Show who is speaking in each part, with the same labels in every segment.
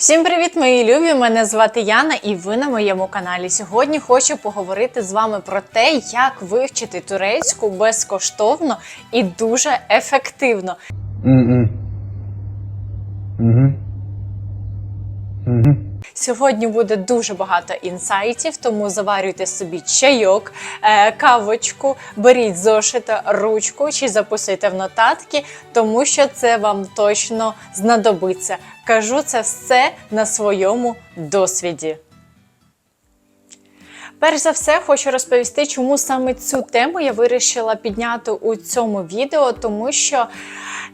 Speaker 1: Всім привіт, мої любі! Мене звати Яна, і ви на моєму каналі. Сьогодні хочу поговорити з вами про те, як вивчити турецьку безкоштовно і дуже ефективно.
Speaker 2: Mm-mm. Mhm. Mhm.
Speaker 1: Сьогодні буде дуже багато інсайтів, тому заварюйте собі чайок, е, кавочку, беріть зошита, ручку чи записуйте в нотатки, тому що це вам точно знадобиться. Кажу це все на своєму досвіді. Перш за все, хочу розповісти, чому саме цю тему я вирішила підняти у цьому відео, тому що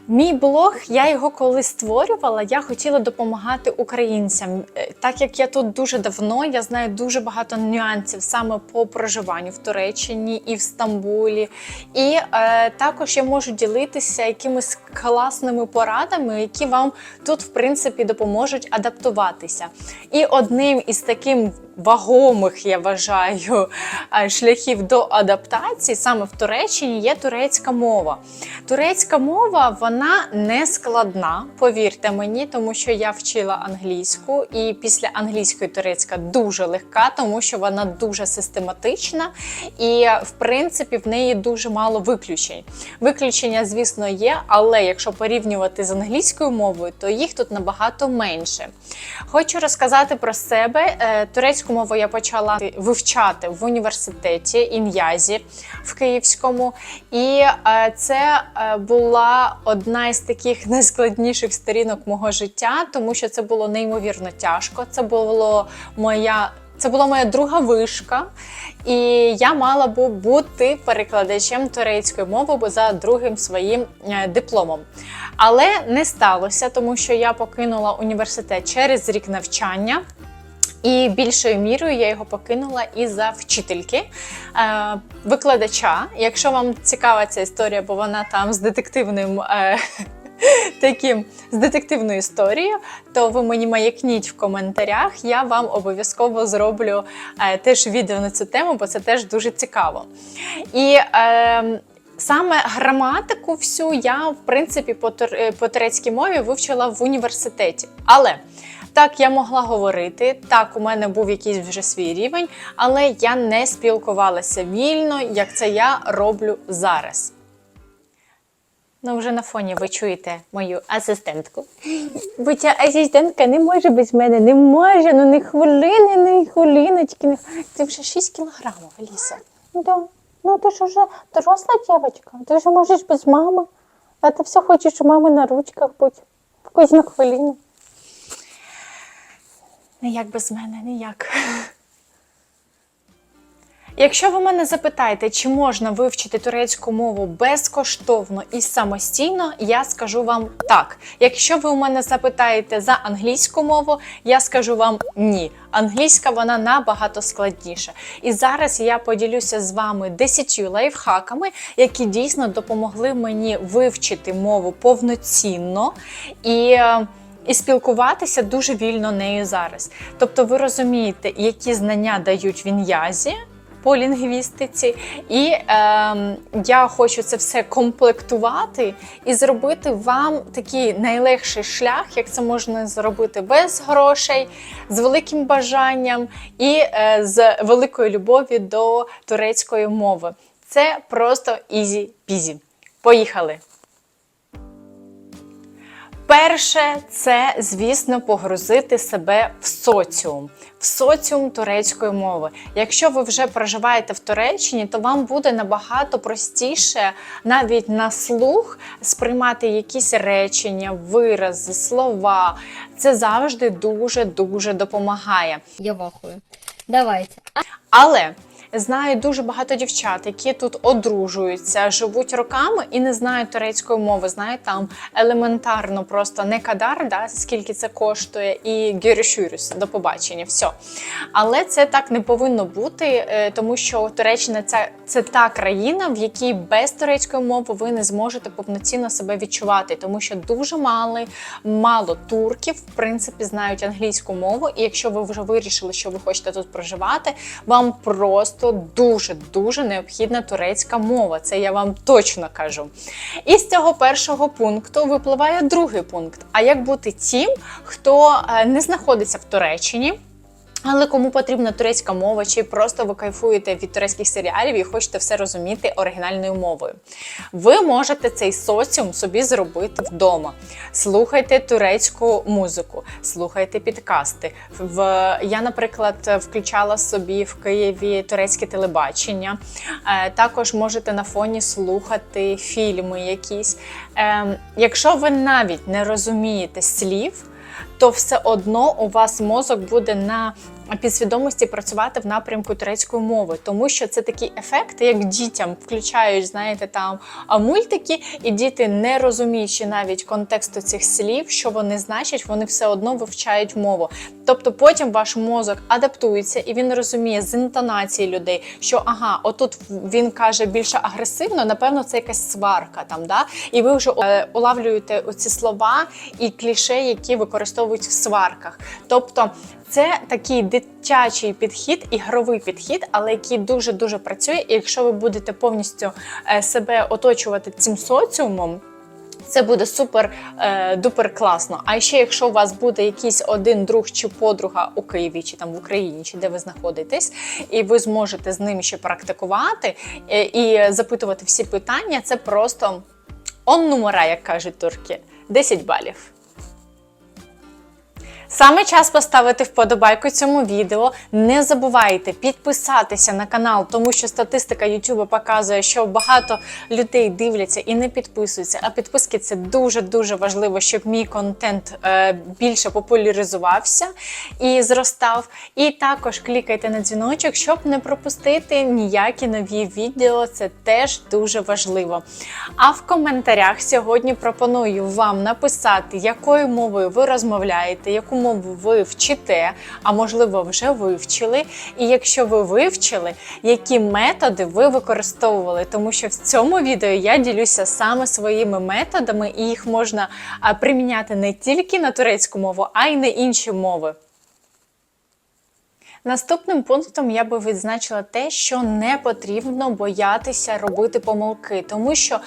Speaker 1: мій блог, я його коли створювала, я хотіла допомагати українцям. Е, Так як я тут дуже давно, я знаю дуже багато нюансів саме по проживанню в Туреччині і в Стамбулі. І е, також я можу ділитися якимись класними порадами, які вам тут, в принципі, допоможуть адаптуватися. І одним із таким вагомих, я вважаю, е, шляхів до адаптації саме в Туреччині є турецька мова. Турецька мова вона не складна, повірте мені, тому що я вчила англійську, і після англійської турецька дуже легка, тому що вона дуже систематична, і в принципі в неї дуже мало виключень. Виключення, звісно, є, але якщо порівнювати з англійською мовою, то їх тут набагато менше. Хочу розказати про себе. Е, Турецьку мову я почала вивчати в університеті Ін'язі в Київському, і е, це е, була одна із таких найскладніших сторінок мого життя, тому що це було неймовірно тяжко. Це було моя. Це була моя друга вишка, і я мала б бути перекладачем турецької мови бо за другим своїм е, дипломом. Але не сталося, тому що я покинула університет через рік навчання. І більшою мірою я його покинула і за вчительки е, викладача. Якщо вам цікава ця історія, бо вона там з детективним. Таким з детективною історією, то ви мені маякніть в коментарях. Я вам обов'язково зроблю е, теж відео на цю тему, бо це теж дуже цікаво. І е, саме граматику всю я, в принципі, по, е, по турецькій мові вивчила в університеті. Але так, я могла говорити, так, у мене був якийсь вже свій рівень, але я не спілкувалася вільно, як це я роблю зараз. Ну, вже на фоні ви чуєте мою асистентку. Бо ця асистентка не може без мене, не може, ну не хвилини, не хвилиночки. Не... Це вже 6 кілограмів, Аліса.
Speaker 3: Да. Ну ти ж уже доросла дівчинка, ти ж можеш без мами, а ти все хочеш у мами на ручках бути в кожну хвилину.
Speaker 1: Ніяк без мене, ніяк. Якщо ви мене запитаєте, чи можна вивчити турецьку мову безкоштовно і самостійно, я скажу вам так. Якщо ви у мене запитаєте за англійську мову, я скажу вам ні. Англійська вона набагато складніша. І зараз я поділюся з вами 10 лайфхаками, які дійсно допомогли мені вивчити мову повноцінно і. е, і спілкуватися дуже вільно нею зараз. Тобто, ви розумієте, які знання дають в ін'язі по лінгвістиці, і е, я хочу це все комплектувати і зробити вам такий найлегший шлях, як це можна зробити без грошей, з великим бажанням і е, з великою любов'ю до турецької мови. Це просто ізі-пізі. Поїхали! Перше, це, звісно, погрузити себе в соціум, в соціум турецької мови. Якщо ви вже проживаєте в Туреччині, то вам буде набагато простіше навіть на слух сприймати якісь речення, вирази, слова. Це завжди дуже дуже допомагає.
Speaker 4: Я вахую. Давайте.
Speaker 1: Але знаю дуже багато дівчат, які тут одружуються, живуть роками і не знають турецької мови. Знають там елементарно просто не кадар, да, скільки це коштує, і гюрішюрюс, до побачення. все. Але це так не повинно бути, е, тому що Туреччина це, це та країна, в якій без турецької мови ви не зможете повноцінно себе відчувати, тому що дуже мало, мало турків, в принципі, знають англійську мову. І якщо ви вже вирішили, що ви хочете тут проживати, вам просто просто дуже-дуже необхідна турецька мова. Це я вам точно кажу. І з цього першого пункту випливає другий пункт. А як бути тим, хто е, не знаходиться в Туреччині? Але кому потрібна турецька мова, чи просто ви кайфуєте від турецьких серіалів і хочете все розуміти оригінальною мовою? Ви можете цей соціум собі зробити вдома. Слухайте турецьку музику, слухайте підкасти. В я, наприклад, включала собі в Києві турецьке телебачення. Е, Також можете на фоні слухати фільми якісь. Е, Якщо ви навіть не розумієте слів то все одно у вас мозок буде на підсвідомості працювати в напрямку турецької мови, тому що це такі ефекти, як дітям включають, знаєте, там мультики, і діти, не розуміючи навіть контексту цих слів, що вони значать, вони все одно вивчають мову. Тобто потім ваш мозок адаптується і він розуміє з інтонації людей, що ага, отут він каже більше агресивно, напевно, це якась сварка там, да? і ви вже е, улавлюєте оці слова і кліше, які використовують в сварках. Тобто це такий дитячий підхід, ігровий підхід, але який дуже дуже працює. І якщо ви будете повністю е, себе оточувати цим соціумом. Це буде супер е, дупер класно. А ще якщо у вас буде якийсь один друг чи подруга у Києві, чи там в Україні, чи де ви знаходитесь, і ви зможете з ним ще практикувати е, і запитувати всі питання, це просто он номера, як кажуть турки, 10 балів. Саме час поставити вподобайку цьому відео. Не забувайте підписатися на канал, тому що статистика YouTube показує, що багато людей дивляться і не підписуються. А підписки це дуже дуже важливо, щоб мій контент е, більше популяризувався і зростав. І також клікайте на дзвіночок, щоб не пропустити ніякі нові відео. Це теж дуже важливо. А в коментарях сьогодні пропоную вам написати, якою мовою ви розмовляєте, яку мову ви вчите, а можливо, вже вивчили. І якщо ви вивчили, які методи ви використовували, тому що в цьому відео я ділюся саме своїми методами, і їх можна приміняти не тільки на турецьку мову, а й на інші мови. Наступним пунктом я би відзначила те, що не потрібно боятися робити помилки, тому що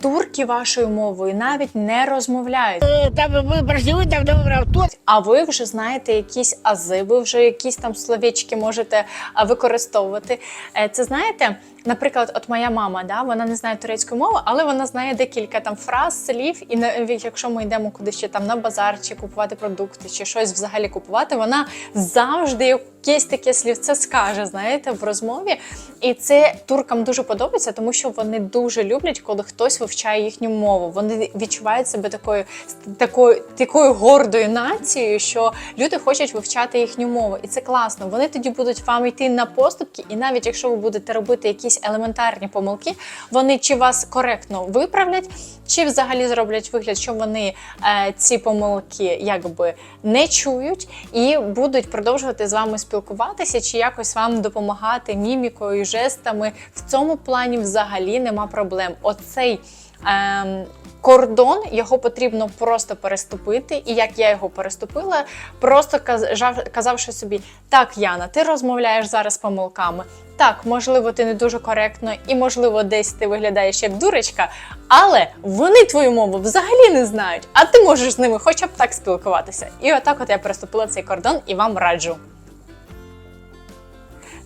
Speaker 1: турки вашою мовою навіть не розмовляють.
Speaker 5: Там ви працюєте, там тут.
Speaker 1: А ви вже знаєте якісь ази, ви вже якісь там словечки можете використовувати. Е, Це знаєте, наприклад, от моя мама, да, вона не знає турецької мови, але вона знає декілька там фраз, слів. І навіть якщо ми йдемо кудись ще там на базар, чи купувати продукти, чи щось взагалі купувати, вона завжди якесь таке слівце скаже, знаєте, в розмові. І це туркам дуже подобається, тому що вони дуже люблять, коли хтось вивчає їхню мову. Вони відчувають себе такою такою, такою гордою нацією, що люди хочуть вивчати їхню мову, і це класно. Вони тоді будуть вам йти на поступки, і навіть якщо ви будете робити якісь елементарні помилки, вони чи вас коректно виправлять, чи взагалі зроблять вигляд, що вони е, ці помилки якби не чують, і будуть продовжувати з вами спілкуватися, чи якось вам допомагати мімікою, жестами. В цьому плані взагалі нема проблем. Оцей ем, кордон його потрібно просто переступити. І як я його переступила, просто казав, казавши собі: так, Яна, ти розмовляєш зараз помилками. Так, можливо, ти не дуже коректно, і можливо, десь ти виглядаєш як дурочка, але вони твою мову взагалі не знають, а ти можеш з ними хоча б так спілкуватися. І отак, от я переступила цей кордон і вам раджу.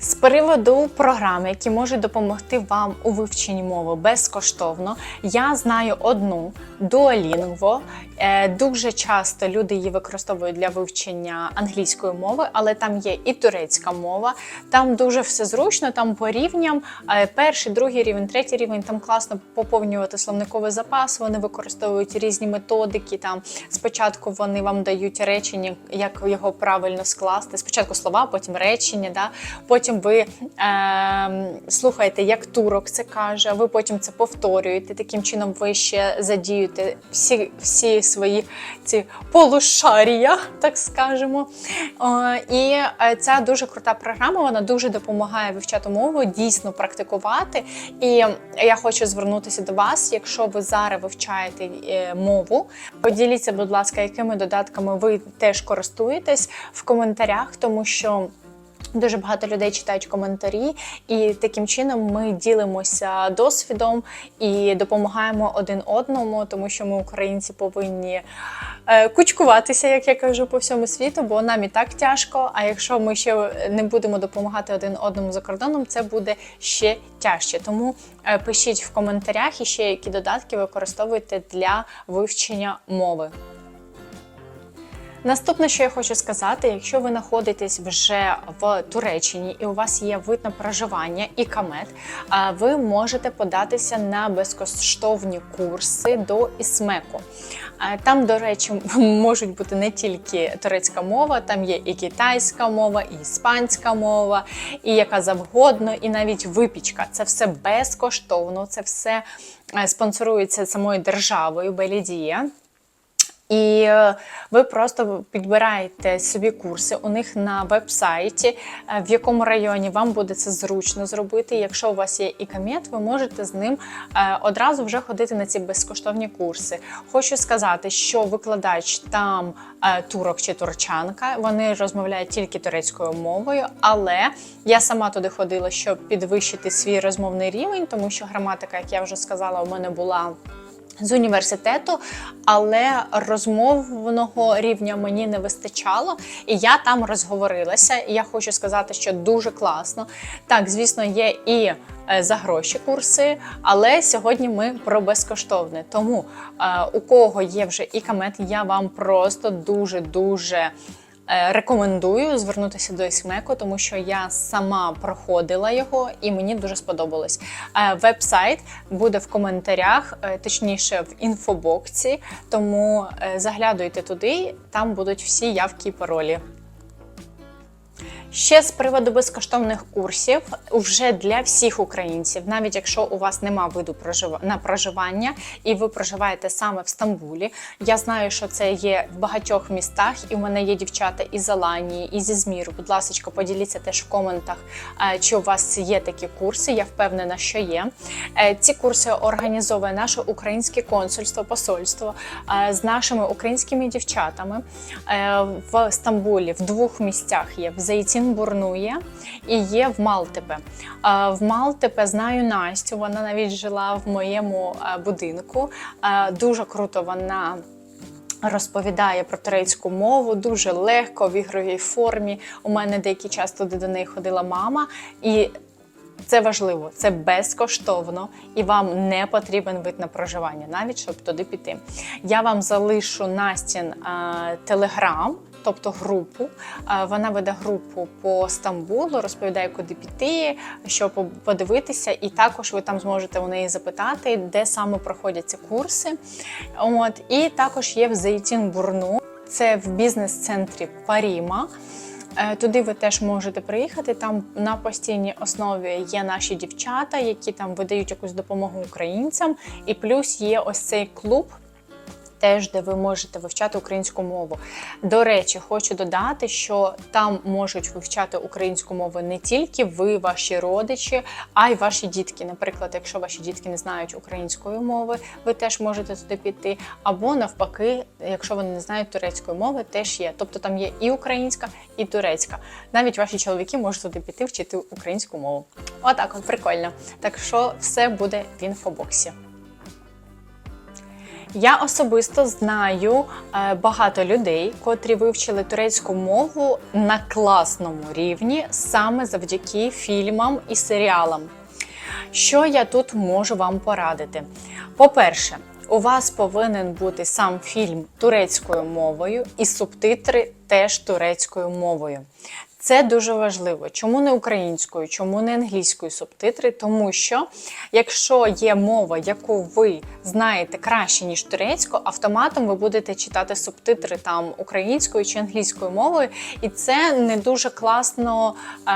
Speaker 1: З приводу програм, які можуть допомогти вам у вивченні мови безкоштовно, я знаю одну Duolingo. Е, Дуже часто люди її використовують для вивчення англійської мови, але там є і турецька мова. Там дуже все зручно, там по рівням е, перший, другий рівень, третій рівень. Там класно поповнювати словниковий запас. Вони використовують різні методики. Там спочатку вони вам дають речення, як його правильно скласти. Спочатку слова, потім речення. Да? Потім ви е, слухаєте, як турок це каже. Ви потім це повторюєте. Таким чином, ви ще задіюєте всі, всі свої ці полушарія, так скажемо. І е, ця дуже крута програма. Вона дуже допомагає вивчати мову, дійсно практикувати. І я хочу звернутися до вас, якщо ви зараз вивчаєте е, мову, поділіться, будь ласка, якими додатками ви теж користуєтесь в коментарях, тому що. Дуже багато людей читають коментарі, і таким чином ми ділимося досвідом і допомагаємо один одному, тому що ми, українці, повинні е, кучкуватися, як я кажу, по всьому світу, бо нам і так тяжко. А якщо ми ще не будемо допомагати один одному за кордоном, це буде ще тяжче. Тому е, пишіть в коментарях і ще які додатки використовуєте для вивчення мови. Наступне, що я хочу сказати, якщо ви знаходитесь вже в Туреччині і у вас є вид на проживання і камет, ви можете податися на безкоштовні курси до ІСМЕКу. Там, до речі, можуть бути не тільки турецька мова, там є і китайська мова, і іспанська мова, і яка завгодно, і навіть випічка. Це все безкоштовно, це все е, спонсорується самою державою Белідія. І е, ви просто підбираєте собі курси у них на веб-сайті, е, в якому районі вам буде це зручно зробити. Якщо у вас є і ікамет, ви можете з ним е, одразу вже ходити на ці безкоштовні курси. Хочу сказати, що викладач там турок чи турчанка, вони розмовляють тільки турецькою мовою, але я сама туди ходила, щоб підвищити свій розмовний рівень, тому що граматика, як я вже сказала, у мене була з університету, але розмовного рівня мені не вистачало, і я там розговорилася. І я хочу сказати, що дуже класно. Так, звісно, є і е, за гроші курси, але сьогодні ми про безкоштовне. Тому е, у кого є вже і камет, я вам просто дуже дуже. Е, Рекомендую звернутися до ІСМЕКу, тому що я сама проходила його і мені дуже сподобалось. Вебсайт Веб-сайт буде в коментарях, е, точніше в інфобоксі, тому е, заглядуйте туди, там будуть всі явки і паролі. Ще з приводу безкоштовних курсів вже для всіх українців, навіть якщо у вас нема виду на проживання і ви проживаєте саме в Стамбулі. Я знаю, що це є в багатьох містах, і в мене є дівчата із Аланії, і зі Зміру. Будь ласка, поділіться теж в коментах, е, чи у вас є такі курси. Я впевнена, що є. Е, Ці курси організовує наше українське консульство, посольство е, з нашими українськими дівчатами в Стамбулі. В двох місцях є в Зайцін-Бурнує і є в Малтепе. Е, В Малтепе знаю Настю. Вона навіть жила в моєму е, будинку. Е, Дуже круто вона. Розповідає про турецьку мову дуже легко в ігровій формі. У мене деякий час туди до неї ходила мама, і це важливо, це безкоштовно і вам не потрібен вид на проживання, навіть щоб туди піти. Я вам залишу Настін телеграм. Тобто групу, Е, вона веде групу по Стамбулу, розповідає, куди піти, що подивитися, і також ви там зможете у неї запитати, де саме проходять ці курси. От і також є в Зайтін Бурну, це в бізнес-центрі Паріма. Е, Туди ви теж можете приїхати. Там на постійній основі є наші дівчата, які там видають якусь допомогу українцям. І плюс є ось цей клуб. Теж, де ви можете вивчати українську мову. До речі, хочу додати, що там можуть вивчати українську мову не тільки ви, ваші родичі, а й ваші дітки. Наприклад, якщо ваші дітки не знають української мови, ви теж можете туди піти. Або навпаки, якщо вони не знають турецької мови, теж є. Тобто там є і українська, і турецька. Навіть ваші чоловіки можуть туди піти вчити українську мову. Отак, от прикольно. Так що все буде в інфобоксі. Я особисто знаю е, багато людей, котрі вивчили турецьку мову на класному рівні саме завдяки фільмам і серіалам. Що я тут можу вам порадити? По-перше, у вас повинен бути сам фільм турецькою мовою і субтитри теж турецькою мовою. Це дуже важливо. Чому не українською, чому не англійською субтитри? Тому що якщо є мова, яку ви знаєте краще ніж турецьку, автоматом ви будете читати субтитри там українською чи англійською мовою, і це не дуже класно е,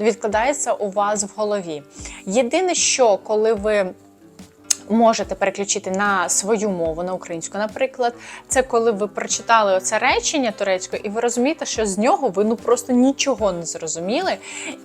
Speaker 1: відкладається у вас в голові. Єдине, що коли ви можете переключити на свою мову, на українську, наприклад, це коли ви прочитали оце речення турецькою, і ви розумієте, що з нього ви ну просто нічого не зрозуміли,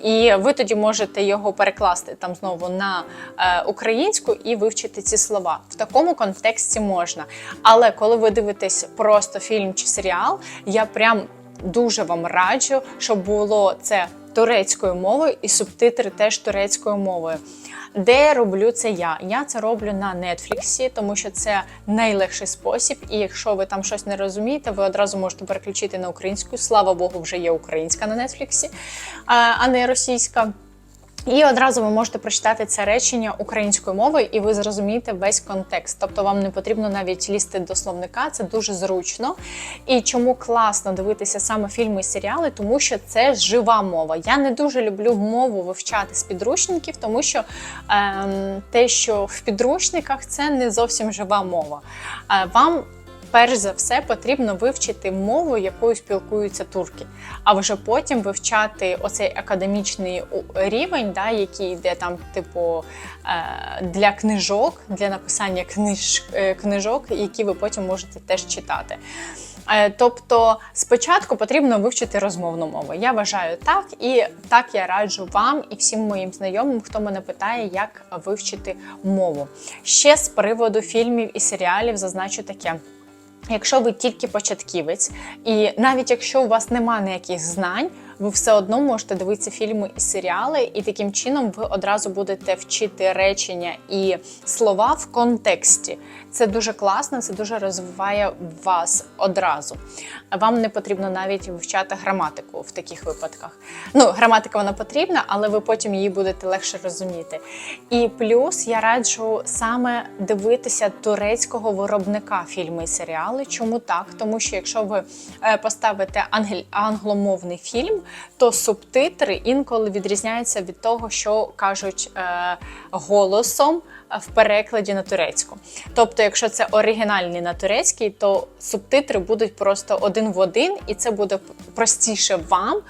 Speaker 1: і ви тоді можете його перекласти там знову на е, українську і вивчити ці слова. В такому контексті можна. Але коли ви дивитесь просто фільм чи серіал, я прям дуже вам раджу, щоб було це турецькою мовою і субтитри теж турецькою мовою. Де роблю це я? Я це роблю на Нетфліксі, тому що це найлегший спосіб. І якщо ви там щось не розумієте, ви одразу можете переключити на українську. Слава Богу, вже є українська на Нетфліксі, а не російська. І одразу ви можете прочитати це речення українською мовою, і ви зрозумієте весь контекст. Тобто вам не потрібно навіть лізти до словника, це дуже зручно. І чому класно дивитися саме фільми і серіали, тому що це жива мова. Я не дуже люблю мову вивчати з підручників, тому що ем, те, що в підручниках, це не зовсім жива мова. Е, вам перш за все потрібно вивчити мову, якою спілкуються турки, а вже потім вивчати оцей академічний рівень, да, який йде там, типу, е, для книжок, для написання книж, е, книжок, які ви потім можете теж читати. Е, Тобто спочатку потрібно вивчити розмовну мову. Я вважаю так, і так я раджу вам і всім моїм знайомим, хто мене питає, як вивчити мову. Ще з приводу фільмів і серіалів зазначу таке. Якщо ви тільки початківець, і навіть якщо у вас немає ніяких знань, ви все одно можете дивитися фільми і серіали, і таким чином ви одразу будете вчити речення і слова в контексті. Це дуже класно, це дуже розвиває вас одразу. Вам не потрібно навіть вивчати граматику в таких випадках. Ну, граматика вона потрібна, але ви потім її будете легше розуміти. І плюс я раджу саме дивитися турецького виробника фільми і серіали. Чому так? Тому що якщо ви е, поставите англомовний фільм, то субтитри інколи відрізняються від того, що кажуть е, голосом в перекладі на турецьку. Тобто, якщо це оригінальний на турецький, то субтитри будуть просто один в один, і це буде простіше вам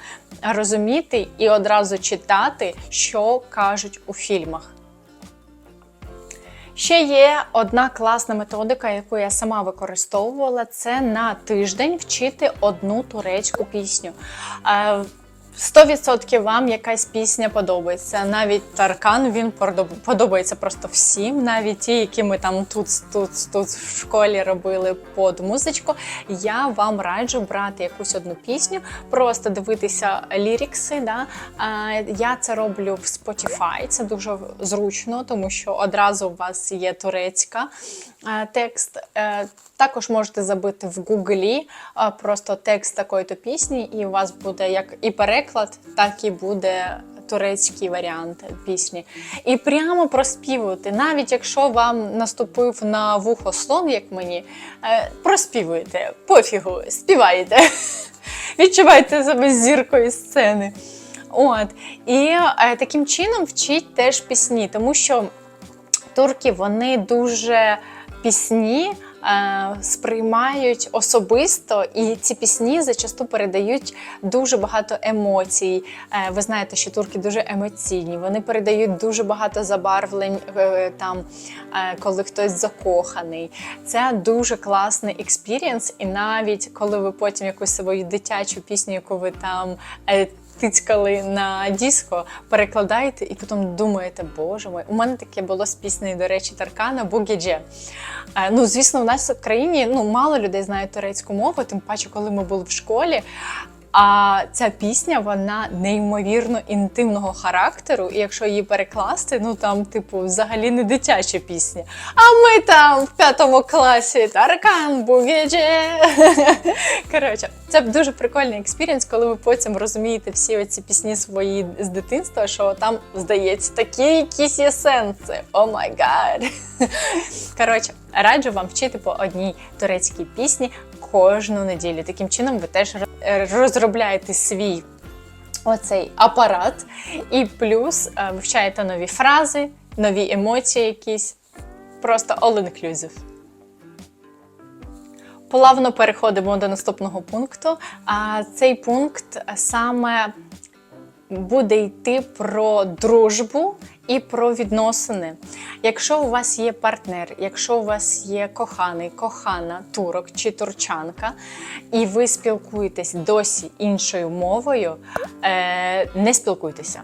Speaker 1: розуміти і одразу читати, що кажуть у фільмах. Ще є одна класна методика, яку я сама використовувала. Це на тиждень вчити одну турецьку пісню. Е, 100% вам якась пісня подобається. Навіть Таркан він подоб- подобається просто всім, навіть ті, які ми там тут, тут, тут в школі робили под музичку. Я вам раджу брати якусь одну пісню, просто дивитися лірікси. Да? Я це роблю в Spotify, це дуже зручно, тому що одразу у вас є турецька текст. Е, Також можете забити в Гуглі просто текст такої-то пісні, і у вас буде як і переклад, так і буде турецький варіант пісні. І прямо проспівувати, навіть якщо вам наступив на вухо слон, як мені, е, проспівуйте, пофігу, співайте. Відчувайте себе зіркою сцени. От. І е, таким чином вчіть теж пісні, тому що турки вони дуже пісні е, сприймають особисто, і ці пісні зачасту передають дуже багато емоцій. Е, ви знаєте, що турки дуже емоційні, вони передають дуже багато забарвлень е, там, е, коли хтось закоханий. Це дуже класний експірієнс, і навіть коли ви потім якусь свою дитячу пісню, яку ви там. е, Тицькали на диско, перекладаєте і потім думаєте, боже мой, у мене таке було з піснею, до речі, Таркана Бугідже. Е, Ну, звісно, в нас в країні ну, мало людей знають турецьку мову, тим паче, коли ми були в школі. А ця пісня вона неймовірно інтимного характеру, і якщо її перекласти, ну там, типу, взагалі не дитяча пісня. А ми там в п'ятому класі Таркан Бугедже. Коротше, це дуже прикольний експірієнс, коли ви потім розумієте всі оці пісні свої з дитинства, що там здається такі якісь є сенси. О май гад. Коротше, раджу вам вчити по одній турецькій пісні кожну неділю. Таким чином ви теж е, розробляєте свій оцей апарат, і плюс е, вивчаєте нові фрази, нові емоції якісь. Просто all inclusive. Плавно переходимо до наступного пункту. А цей пункт саме буде йти про дружбу і про відносини. Якщо у вас є партнер, якщо у вас є коханий, кохана, турок чи турчанка, і ви спілкуєтесь досі іншою мовою, е, не спілкуйтеся.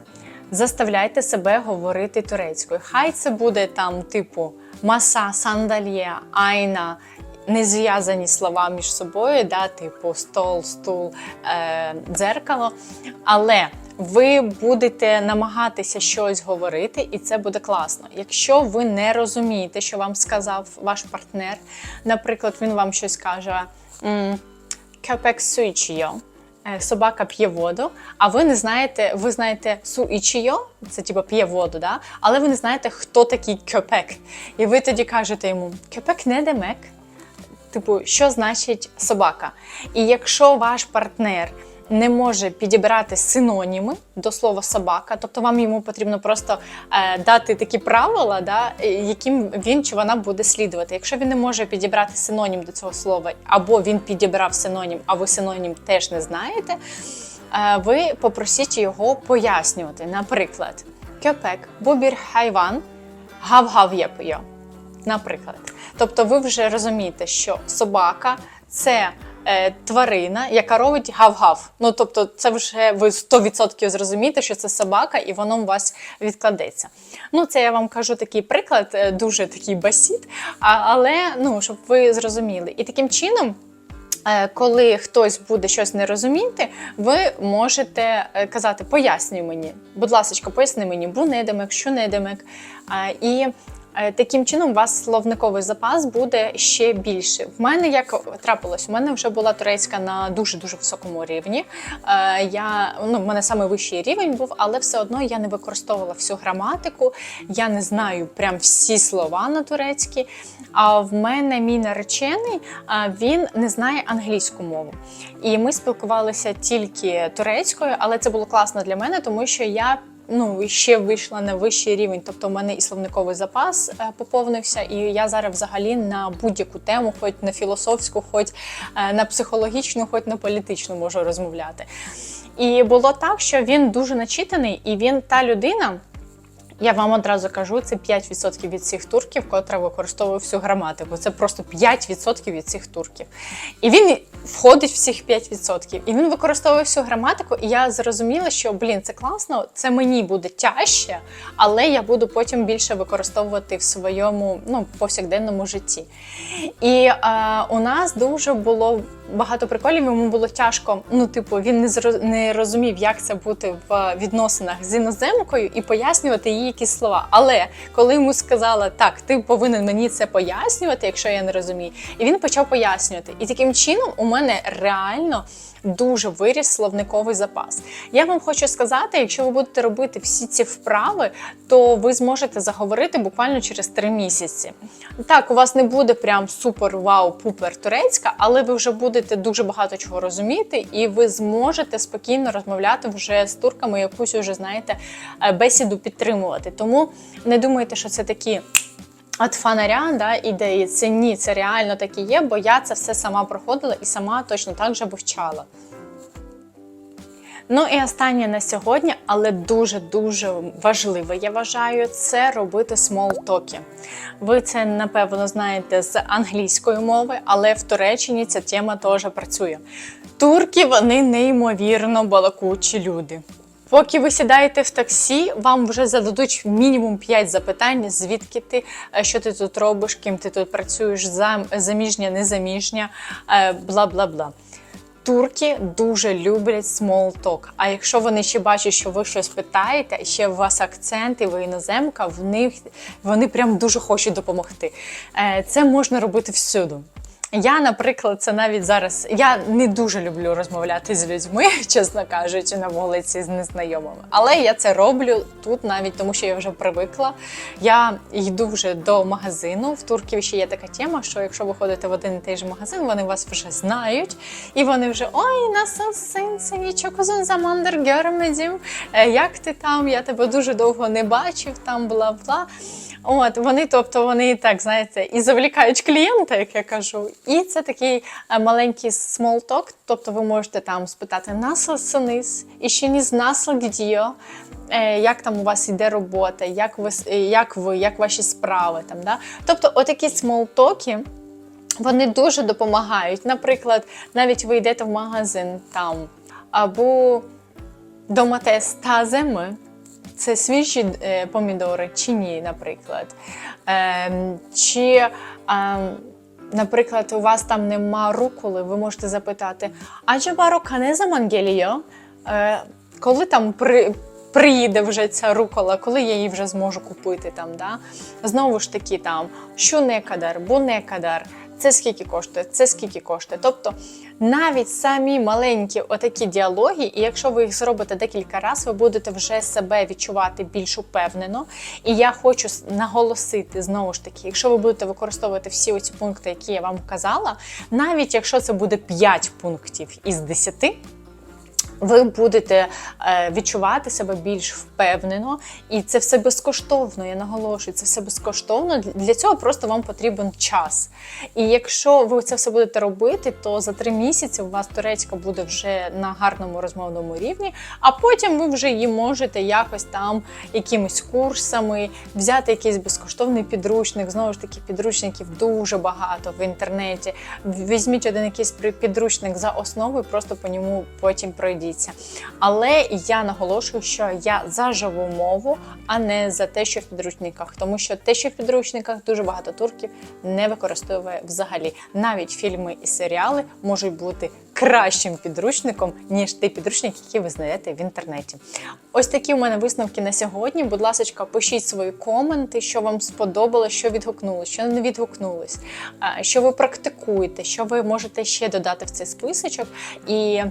Speaker 1: Заставляйте себе говорити турецькою. Хай це буде там, типу, маса, сандальє, айна, незв'язані слова між собою, да, типу стол, стул, е, дзеркало. Але ви будете намагатися щось говорити, і це буде класно. Якщо ви не розумієте, що вам сказав ваш партнер, наприклад, він вам щось каже. Кепек суїчіо. Е, Собака п'є воду, а ви не знаєте, ви знаєте суїчіо, це типу п'є воду, да? але ви не знаєте, хто такий кепек. І ви тоді кажете йому кепек не демек. Типу, що значить собака? І якщо ваш партнер не може підібрати синоніми до слова собака, тобто вам йому потрібно просто е, дати такі правила, да, яким він чи вона буде слідувати. Якщо він не може підібрати синонім до цього слова, або він підібрав синонім, а ви синонім теж не знаєте, е, ви попросіть його пояснювати. Наприклад, кьопек, бубір хайван, гав-гав єпойо. Наприклад. Тобто ви вже розумієте, що собака це е, тварина, яка робить гав-гав. Ну тобто, це вже ви 100% зрозумієте, що це собака, і воно у вас відкладеться. Ну, це я вам кажу такий приклад, е, дуже такий басіт, але ну, щоб ви зрозуміли. І таким чином. е, Коли хтось буде щось не розуміти, ви можете е, казати: пояснюй мені, будь ласка, поясни мені, бу недемек, що недемек. І Таким чином, у вас словниковий запас буде ще більше. В мене як трапилось, у мене вже була турецька на дуже дуже високому рівні. Е, Я ну, в мене саме вищий рівень був, але все одно я не використовувала всю граматику. Я не знаю прям всі слова на турецькій. А в мене мій наречений е, він не знає англійську мову. І ми спілкувалися тільки турецькою, але це було класно для мене, тому що я ну ще вийшла на вищий рівень. Тобто, в мене і словниковий запас е, поповнився, і я зараз взагалі на будь-яку тему, хоч на філософську, хоч е, на психологічну, хоч на політичну можу розмовляти. І було так, що він дуже начитаний, і він та людина. Я вам одразу кажу, це 5% від всіх турків, котра використовує всю граматику. Це просто 5% від всіх турків. І він входить в всіх 5%. І він використовує всю граматику, і я зрозуміла, що блін, це класно, це мені буде тяжче, але я буду потім більше використовувати в своєму ну, повсякденному житті. І е, у нас дуже було багато приколів. Йому було тяжко. Ну, типу, він не не розумів, як це бути в відносинах з іноземкою і пояснювати їй якісь слова. Але коли йому сказала, так, ти повинен мені це пояснювати, якщо я не розумію, і він почав пояснювати. І таким чином у мене реально. Дуже виріс словниковий запас. Я вам хочу сказати, якщо ви будете робити всі ці вправи, то ви зможете заговорити буквально через три місяці. Так, у вас не буде прям супер вау пупер турецька, але ви вже будете дуже багато чого розуміти, і ви зможете спокійно розмовляти вже з турками, якусь уже знаєте е, бесіду підтримувати. Тому не думайте, що це такі. От фонаря, да, ідеї, це ні, це реально так і є, бо я це все сама проходила і сама точно так же вивчала. Ну і останнє на сьогодні, але дуже-дуже важливе, я вважаю, це робити смолтоки. Ви це, напевно, знаєте з англійської мови, але в Туреччині ця тема теж працює. Турки вони неймовірно балакучі люди. Поки ви сідаєте в таксі, вам вже зададуть мінімум 5 запитань, звідки ти, е, що ти тут робиш, ким ти тут працюєш, заміжня, незаміжня, е, бла бла бла. Турки дуже люблять talk. А якщо вони ще бачать, що ви щось питаєте, ще у вас акцент, і ви іноземка, в них вони прям дуже хочуть допомогти. Е, Це можна робити всюди. Я, наприклад, це навіть зараз. Я не дуже люблю розмовляти з людьми, чесно кажучи, на вулиці з незнайомими. Але я це роблю тут навіть тому, що я вже привикла. Я йду вже до магазину. В Турків ще є така тема, що якщо ви ходите в один і той же магазин, вони вас вже знають, і вони вже ой, насосин, сині, чокозун замандер гермедім. Як ти там? Я тебе дуже довго не бачив, там бла бла. От вони, тобто, вони так знаєте, і завлікають клієнта, як я кажу. І це такий е, маленький talk, тобто ви можете там спитати насосинис, і ще не знасл гдіо, е, як там у вас іде робота, як ви, як ви, як ваші справи там. Да? Тобто, отакі смолтоки. Вони дуже допомагають. Наприклад, навіть ви йдете в магазин там, або доматес та зими. Це свіжі е, помідори чи ні, наприклад. Ем, чи, наприклад, у вас там нема руколи, ви можете запитати: а чи барока не замангеліо? Е, коли там при. Приїде вже ця рукола, коли я її вже зможу купити там. Да? Знову ж таки, там що не кадар, бо не кадар, це скільки коштує, це скільки коштує. Тобто навіть самі маленькі отакі діалоги, і якщо ви їх зробите декілька разів, ви будете вже себе відчувати більш упевнено. І я хочу наголосити знову ж таки, якщо ви будете використовувати всі оці пункти, які я вам казала, навіть якщо це буде 5 пунктів із 10, ви будете е, відчувати себе більш впевнено, і це все безкоштовно. Я наголошую, це все безкоштовно. Для цього просто вам потрібен час. І якщо ви це все будете робити, то за три місяці у вас турецька буде вже на гарному розмовному рівні, а потім ви вже її можете якось там якимись курсами взяти якийсь безкоштовний підручник. Знову ж таки, підручників дуже багато в інтернеті. Візьміть один якийсь підручник за основу і просто по ньому потім пройдіться. Але я наголошую, що я за живу мову, а не за те, що в підручниках, тому що те, що в підручниках дуже багато турків не використовує взагалі. Навіть фільми і серіали можуть бути кращим підручником, ніж той підручник, який ви знайдете в інтернеті. Ось такі у мене висновки на сьогодні. Будь ласка, пишіть свої коменти, що вам сподобалось, що відгукнулось, що не відгукнулось, що ви практикуєте, що ви можете ще додати в цей списочок. І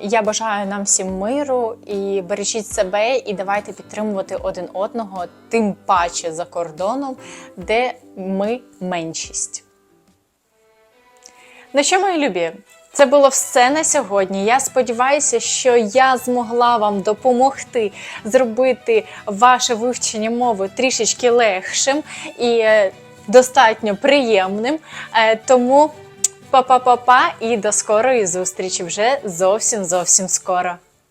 Speaker 1: я бажаю нам всім миру і бережіть себе, і давайте підтримувати один одного, тим паче за кордоном, де ми меншість. Ну що, мої любі? Це було все на сьогодні. Я сподіваюся, що я змогла вам допомогти зробити ваше вивчення мови трішечки легшим і е, достатньо приємним. Е, Тому па-па-па-па і до скорої зустрічі вже зовсім зовсім скоро.